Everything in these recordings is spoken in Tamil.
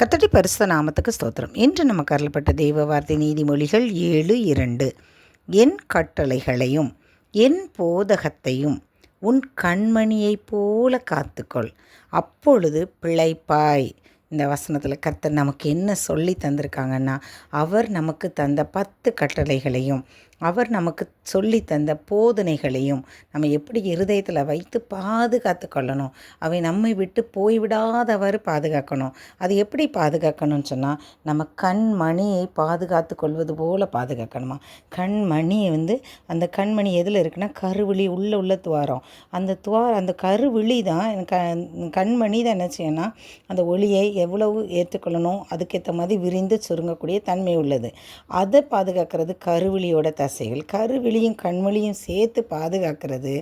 கத்தடி பரிசுத்த நாமத்துக்கு ஸ்தோத்திரம். இன்று நமக்கு கருளப்பட்ட தெய்வ வார்த்தை நீதிமொழிகள் ஏழு இரண்டு. என் கட்டளைகளையும் என் போதகத்தையும் உன் கண்மணியைப் போல காத்துக்கொள். அப்பொழுது பிழைப்பாய். இந்த வசனத்தில் கர்த்தர் நமக்கு என்ன சொல்லி தந்திருக்காங்கன்னா அவர் நமக்கு தந்த பத்து கட்டளைகளையும் அவர் நமக்கு சொல்லி தந்த போதனைகளையும் நம்ம எப்படி இருதயத்தில் வைத்து பாதுகாத்து கொள்ளணும். அவை நம்மை விட்டு போய்விடாதவாறு பாதுகாக்கணும். அது எப்படி பாதுகாக்கணும்னு சொன்னால் நம்ம கண்மணியை பாதுகாத்து கொள்வது போல் பாதுகாக்கணுமா? கண்மணியை வந்து அந்த கண்மணி எதில் இருக்குன்னா கருவிழி உள்ளே உள்ள துவாரம். அந்த துவாரம் அந்த கருவிழி தான் க கண்மணி தான் என்ன செய்யணும்னா அந்த ஒளியை எவ்வளவு ஏற்றுக்கொள்ளணும் அதுக்கேற்ற மாதிரி விரிந்து சுருங்கக்கூடிய தன்மை உள்ளது. அதை பாதுகாக்கிறது கருவிழியோட ஆசைகள் கருவிழியும் கண்மொழியும் சேர்த்து பாதுகாக்கிறது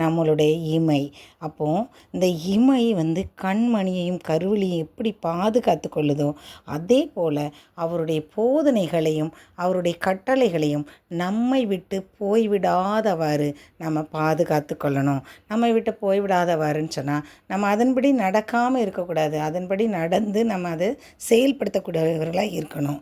நம்மளுடைய இமை. அப்போது இந்த இமை வந்து கண்மணியையும் கருவிழியும் எப்படி பாதுகாத்து கொள்ளுதோ அதே போல் அவருடைய போதனைகளையும் அவருடைய கட்டளைகளையும் நம்மை விட்டு போய்விடாதவாறு நம்ம பாதுகாத்து கொள்ளணும். நம்மை விட்டு போய்விடாதவாறுன்னு சொன்னால் நம்ம அதன்படி நடக்காமல் இருக்கக்கூடாது. அதன்படி நடந்து நம்ம அதை செயல்படுத்தக்கூடியவர்களாக இருக்கணும்.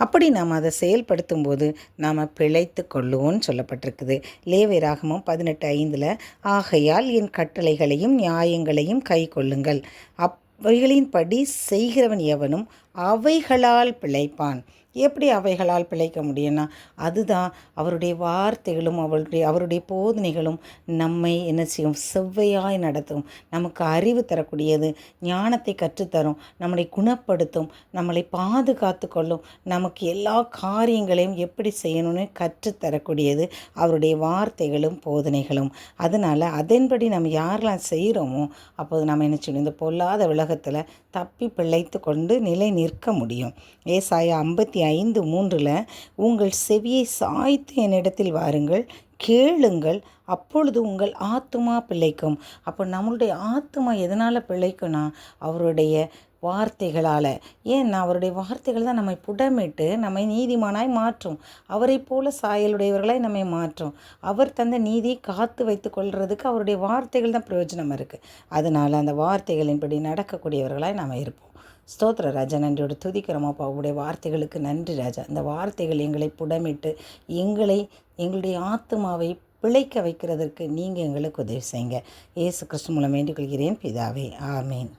அப்படி நாம் அதை செயல்படுத்தும் போது நாம் பிழைத்து கொள்ளுவோம்னு சொல்லப்பட்டிருக்குது. லேவை ராகமம் பதினெட்டு ஐந்தில் ஆகையால் என் கட்டளைகளையும் நியாயங்களையும் கை கொள்ளுங்கள் அவைகளின்படி செய்கிறவன் எவனும் அவைகளால் பிழைப்பான். எப்படி அவைகளால் பிழைக்க முடியும்னா அதுதான் அவருடைய வார்த்தைகளும் அவருடைய அவருடைய போதனைகளும் நம்மை என்ன செய்யும்? செவ்வையாய் நடத்தும். நமக்கு அறிவு தரக்கூடியது ஞானத்தை கற்றுத்தரும் நம்மளை குணப்படுத்தும் நம்மளை பாதுகாத்து கொள்ளும் நமக்கு எல்லா காரியங்களையும் எப்படி செய்யணும்னு கற்றுத்தரக்கூடியது அவருடைய வார்த்தைகளும் போதனைகளும். அதனால் அதன்படி நம்ம யாரெல்லாம் செய்கிறோமோ அப்போது நம்ம என்ன செய்யணும்? இந்த பொல்லாத உலகத்தில் தப்பி பிழைத்து கொண்டு நிலை நிற்க முடியும். ஏசாயா ஐம்பத்தி ஐந்து மூன்றில் உங்கள் செவியை சாய்த்து என்னிடத்தில் வாருங்கள் கேளுங்கள் அப்பொழுது உங்கள் ஆத்துமா பிழைக்கும். அப்போ நம்மளுடைய ஆத்துமா எதனால் பிழைக்கும்னா அவருடைய வார்த்தைகளால். ஏன்னா அவருடைய வார்த்தைகள் தான் நம்மை புடமிட்டு நம்மை நீதிமானாய் மாற்றும். அவரை போல சாயலுடையவர்களாய் நம்மை மாற்றும். அவர் தந்த நீதியை காத்து வைத்து கொள்கிறதுக்கு அவருடைய வார்த்தைகள் தான் பிரயோஜனம் இருக்குது அதனால் அந்த வார்த்தைகளின்படி நடக்கக்கூடியவர்களாய் நாம் இருப்போம். ஸ்தோத்திர ராஜா நன்றியோடு துதிக்கிறோமாப்பா உங்களுடைய வார்த்தைகளுக்கு நன்றி ராஜா. இந்த வார்த்தைகள் எங்களை புடமிட்டு எங்களை எங்களுடைய ஆத்மாவை பிழைக்க வைக்கிறதற்கு நீங்கள் எங்களுக்கு உதவி செய்யுங்க. ஏசு கிறிஸ்து மூலம் வேண்டிக் கொள்கிறேன் பிதாவே. ஆமீன்.